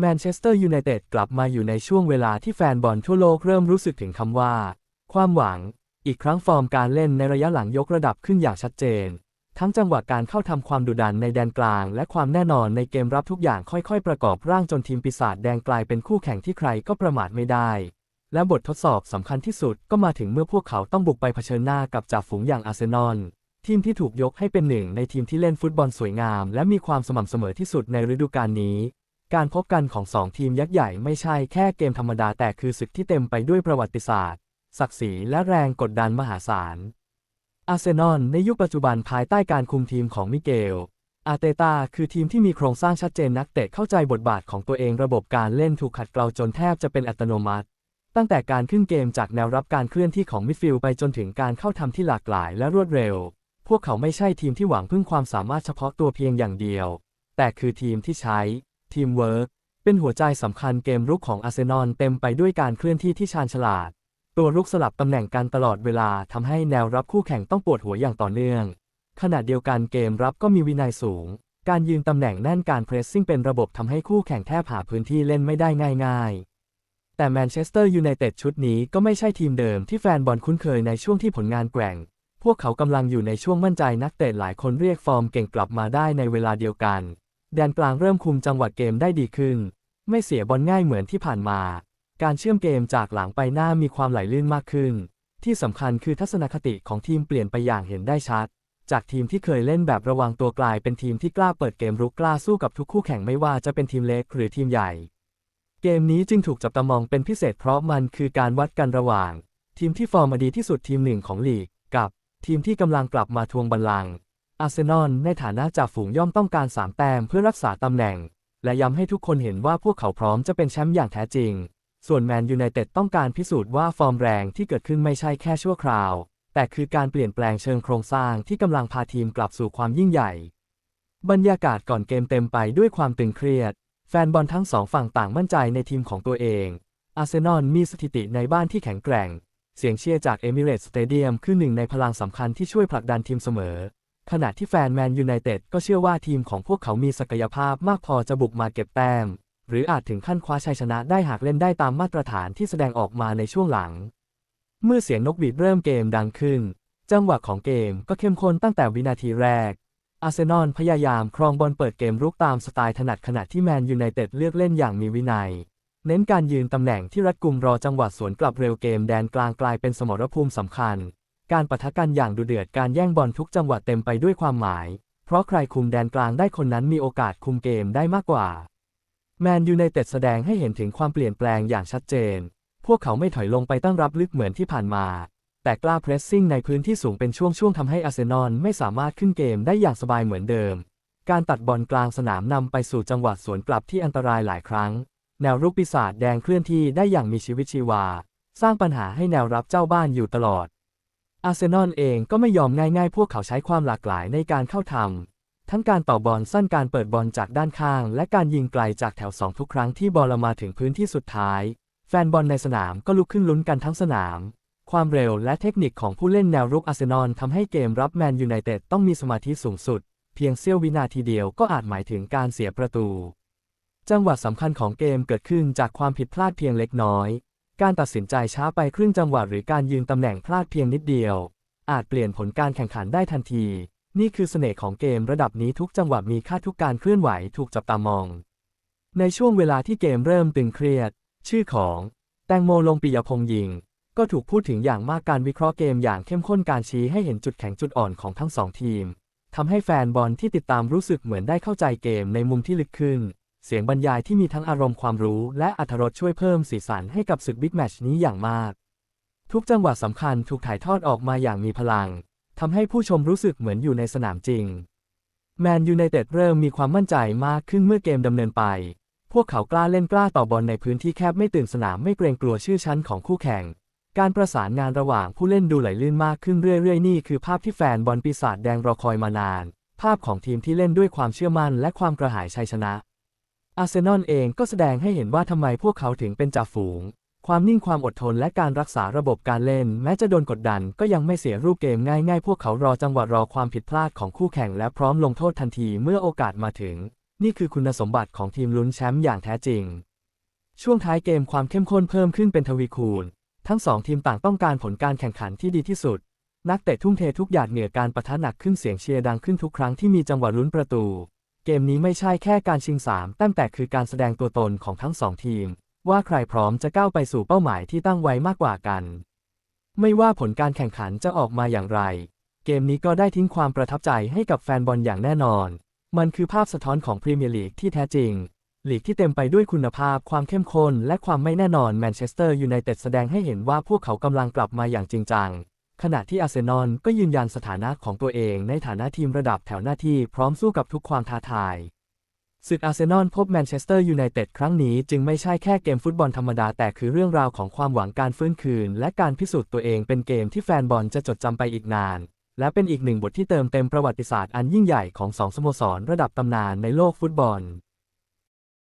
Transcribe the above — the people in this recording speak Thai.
แมนเชสเตอร์ยูไนเต็ดกลับมาอยู่ในช่วงเวลาที่แฟนบอลทั่วโลกเริ่มรู้สึกถึงคำว่า ความหวัง อีกครั้งฟอร์มการเล่นในระยะหลังยกระดับขึ้นอย่างชัดเจน ทั้งจังหวะการเข้าทำความดุดันในแดนกลาง และความแน่นอนในเกมรับทุกอย่างค่อยๆ ประกอบร่างจนทีมปีศาจแดงกลายเป็นคู่แข่งที่ใครก็ประมาทไม่ได้ และบททดสอบสำคัญที่สุดก็มาถึงเมื่อพวกเขาต้องบุกไปเผชิญหน้ากับจ่าฝูงอย่างอาร์เซนอลทีมที่ถูกยกให้เป็นหนึ่งในทีมที่เล่นฟุตบอลสวยงาม และมีความสม่ำเสมอที่สุดในฤดูกาลนี้ การพบกันของสองทีมยักษ์ใหญ่ไม่ใช่แค่เกมธรรมดาแต่คือศึกที่เต็มไปด้วยประวัติศาสตร์ ศักดิ์ศรีและแรงกดดันมหาศาล อาร์เซนอลในยุคปัจจุบันภายใต้การคุมทีมของมิเกล อาร์เตตาคือทีมที่มีโครงสร้างชัดเจนนักเตะเข้าใจบทบาทของตัวเองระบบการเล่นถูกขัดเกลาจนแทบจะเป็นอัตโนมัติ ตั้งแต่การขึ้นเกมจากแนวรับการเคลื่อนที่ของมิดฟิลด์ไปจนถึงการเข้าทำที่หลากหลายและรวดเร็ว พวกเขาไม่ใช่ทีมที่หวังพึ่งความสามารถเฉพาะตัวเพียงอย่างเดียว แต่คือทีมที่ใช้ ทีมเวิร์กเป็นหัวใจสำคัญเกมรุกของอาร์เซนอลเต็มไปด้วยการเคลื่อนที่ที่ชาญฉลาด ตัวรุกสลับตำแหน่งกันตลอดเวลาทำให้แนวรับคู่แข่งต้องปวดหัวอย่างต่อเนื่อง ขณะเดียวกันเกมรับก็มีวินัยสูง การยืนตำแหน่งแน่นการเพรสซิ่งเป็นระบบทำให้คู่แข่งแทบหาพื้นที่เล่นไม่ได้ง่าย ๆแต่แมนเชสเตอร์ยูไนเต็ดชุดนี้ก็ไม่ใช่ทีมเดิมที่แฟนบอลคุ้นเคยในช่วงที่ผลงานแกว่ง พวกเขากำลังอยู่ในช่วงมั่นใจนักเตะหลายคนเรียกฟอร์มเก่งกลับมาได้ในเวลาเดียวกัน แดนกลางเริ่มคุมจังหวะเกมได้ดีขึ้น ไม่เสียบอลง่ายเหมือนที่ผ่านมา การเชื่อมเกมจากหลังไปหน้ามีความไหลลื่นมากขึ้น ที่สำคัญคือทัศนคติของทีมเปลี่ยนไปอย่างเห็นได้ชัด จากทีมที่เคยเล่นแบบระวังตัวกลายเป็นทีมที่กล้าเปิดเกมรุกกล้าสู้กับทุกคู่แข่งไม่ว่าจะเป็นทีมเล็กหรือทีมใหญ่ เกมนี้จึงถูกจับตามองเป็นพิเศษเพราะมันคือการวัดกันระหว่าง ทีมที่ฟอร์มมาดีที่สุดทีมหนึ่งของลีก กับ ทีมที่กำลังกลับมาทวงบัลลังก์ อาร์เซนอลในฐานะจ่าฝูงย่อมต้องการสามแต้มเพื่อรักษาตำแหน่ง และย้ำให้ทุกคนเห็นว่าพวกเขาพร้อมจะเป็นแชมป์อย่างแท้จริง ส่วนแมนยูไนเต็ดต้องการพิสูจน์ว่าฟอร์มแรงที่เกิดขึ้นไม่ใช่แค่ชั่วคราว แต่คือการเปลี่ยนแปลงเชิงโครงสร้างที่กำลังพาทีมกลับสู่ความยิ่งใหญ่ บรรยากาศก่อนเกมเต็มไปด้วยความตึงเครียด แฟนบอลทั้งสองฝั่งต่างมั่นใจในทีมของตัวเอง อาร์เซนอลมีสถิติในบ้านที่แข็งแกร่ง เสียงเชียร์จากเอมิเรตสเตเดียมคือหนึ่งในพลังสำคัญที่ช่วยผลักดันทีมเสมอ ขณะที่แฟนแมนยูไนเต็ดก็เชื่อว่าทีมของพวกเขามีศักยภาพมากพอจะบุกมาเก็บแต้ม หรืออาจถึงขั้นคว้าชัยชนะได้หากเล่นได้ตามมาตรฐานที่แสดงออกมาในช่วงหลัง เมื่อเสียงนกหวีดเริ่มเกมดังขึ้น จังหวะของเกมก็เข้มข้นตั้งแต่วินาทีแรก อาร์เซนอลพยายามครองบอลเปิดเกมรุกตามสไตล์ถนัดขณะที่แมนยูไนเต็ดเลือกเล่นอย่างมีวินัย เน้นการยืนตำแหน่งที่รัดกุมรอจังหวะสวนกลับเร็วเกมแดนกลางกลายเป็นสมรภูมิสำคัญ การปะทะกันอย่างดุเดือดการแย่งบอลทุกจังหวะเต็มไปด้วยความหมาย เพราะใครคุมแดนกลางได้คนนั้นมีโอกาสคุมเกมได้มากกว่า แมนยูไนเต็ดแสดงให้เห็นถึงความเปลี่ยนแปลงอย่างชัดเจน พวกเขาไม่ถอยลงไปตั้งรับลึกเหมือนที่ผ่านมา แต่กล้าเพรสซิ่งในพื้นที่สูงเป็นช่วงๆทำให้อาร์เซนอลไม่สามารถขึ้นเกมได้อย่างสบายเหมือนเดิม การตัดบอลกลางสนามนำไปสู่จังหวะสวนกลับที่อันตรายหลายครั้ง แนวรุกปีศาจแดงเคลื่อนที่ได้อย่างมีชีวิตชีวา สร้างปัญหาให้แนวรับเจ้าบ้านอยู่ตลอด อาร์เซนอลเองก็ไม่ยอมง่ายๆ พวกเขาใช้ความหลากหลายในการเข้าทำ ทั้งการต่อบอลสั้นการเปิดบอลจากด้านข้าง และการยิงไกลจากแถวสองทุกครั้งที่บอลมาถึงพื้นที่สุดท้าย แฟนบอลในสนามก็ลุกขึ้นลุ้นกันทั้งสนาม ความเร็วและเทคนิคของผู้เล่นแนวรุกอาร์เซนอลทำให้เกมรับแมนยูไนเต็ดต้องมีสมาธิสูงสุด เพียงเสี้ยววินาทีเดียวก็อาจหมายถึงการเสียประตู จังหวะสำคัญของเกมเกิดขึ้นจากความผิดพลาดเพียงเล็กน้อย การตัดสินใจช้าไปครึ่งจังหวะหรือการยืนตำแหน่งพลาดเพียงนิดเดียว อาจเปลี่ยนผลการแข่งขันได้ทันที นี่คือเสน่ห์ของเกมระดับนี้ทุกจังหวะมีค่าทุกการเคลื่อนไหวถูกจับตามอง ในช่วงเวลาที่เกมเริ่มตึงเครียด ชื่อของ แตงโมลงปิยพงษ์ยิง ก็ถูกพูดถึงอย่างมากการวิเคราะห์เกมอย่างเข้มข้นการชี้ให้เห็นจุดแข็งจุดอ่อนของทั้งสองทีมทำให้แฟนบอลที่ติดตามรู้สึกเหมือนได้เข้าใจเกมในมุมที่ลึกขึ้น เสียงบรรยายที่มีทั้งอารมณ์ความรู้และอรรถรสช่วยเพิ่มสีสันให้กับศึกบิ๊กแมชนี้อย่างมาก ทุกจังหวะสำคัญถูกถ่ายทอดออกมาอย่างมีพลังทำให้ผู้ชมรู้สึกเหมือนอยู่ในสนามจริง แมนยูไนเต็ดเริ่มมีความมั่นใจมากขึ้นเมื่อเกมดำเนินไป พวกเขากล้าเล่นกล้าต่อบอลในพื้นที่แคบไม่ตื่นสนามไม่เกรงกลัวชื่อชั้นของคู่แข่ง การประสานงานระหว่างผู้เล่นดูไหลลื่นมากขึ้นเรื่อยๆนี่คือภาพที่แฟนบอลปีศาจแดงรอคอยมานาน ภาพของทีมที่เล่นด้วยความเชื่อมั่นและความกระหายชัยชนะ อาร์เซนอลเองก็แสดงให้เห็นว่าทำไมพวกเขาถึงเป็นจ่าฝูง ความนิ่งความอดทนและการรักษาระบบการเล่น แม้จะโดนกดดันก็ยังไม่เสียรูปเกมง่ายๆ พวกเขารอจังหวะรอความผิดพลาดของคู่แข่งและพร้อมลงโทษทันทีเมื่อโอกาสมาถึง นี่คือคุณสมบัติของทีมลุ้นแชมป์อย่างแท้จริง ช่วงท้ายเกมความเข้มข้นเพิ่มขึ้นเป็นทวีคูณ ทั้งสองทีมต่างต้องการผลการแข่งขันที่ดีที่สุด นักเตะทุ่มเททุกหยาดเหงื่อการประทะหนักขึ้นเสียงเชียร์ดังขึ้นทุกครั้งที่มีจังหวะลุ้นประตู เกมนี้ไม่ใช่แค่การชิงสามแต้มแต่คือการแสดงตัวตนของทั้งสองทีม ว่าใครพร้อมจะก้าวไปสู่เป้าหมายที่ตั้งไว้มากกว่ากัน ไม่ว่าผลการแข่งขันจะออกมาอย่างไร เกมนี้ก็ได้ทิ้งความประทับใจให้กับแฟนบอลอย่างแน่นอน มันคือภาพสะท้อนของพรีเมียร์ลีกที่แท้จริงลีกที่เต็มไปด้วยคุณภาพความเข้มข้นและความไม่แน่นอนแมนเชสเตอร์ยูไนเต็ดแสดงให้เห็นว่าพวกเขากำลังกลับมาอย่างจริงจัง ขณะที่อาร์เซนอลก็ยืนยันสถานะของตัวเองในฐานะทีมระดับแถวหน้าที่พร้อมสู้กับทุกความท้าทาย ศึกอาร์เซนอลพบแมนเชสเตอร์ยูไนเต็ดครั้งนี้จึงไม่ใช่แค่เกมฟุตบอลธรรมดาแต่คือเรื่องราวของความหวังการฟื้นคืน และการพิสูจน์ตัวเองเป็นเกมที่แฟนบอลจะจดจำไปอีกนาน และเป็นอีกหนึ่งบทที่เติมเต็มประวัติศาสตร์อันยิ่งใหญ่ของสองสโมสรระดับตำนานในโลกฟุตบอล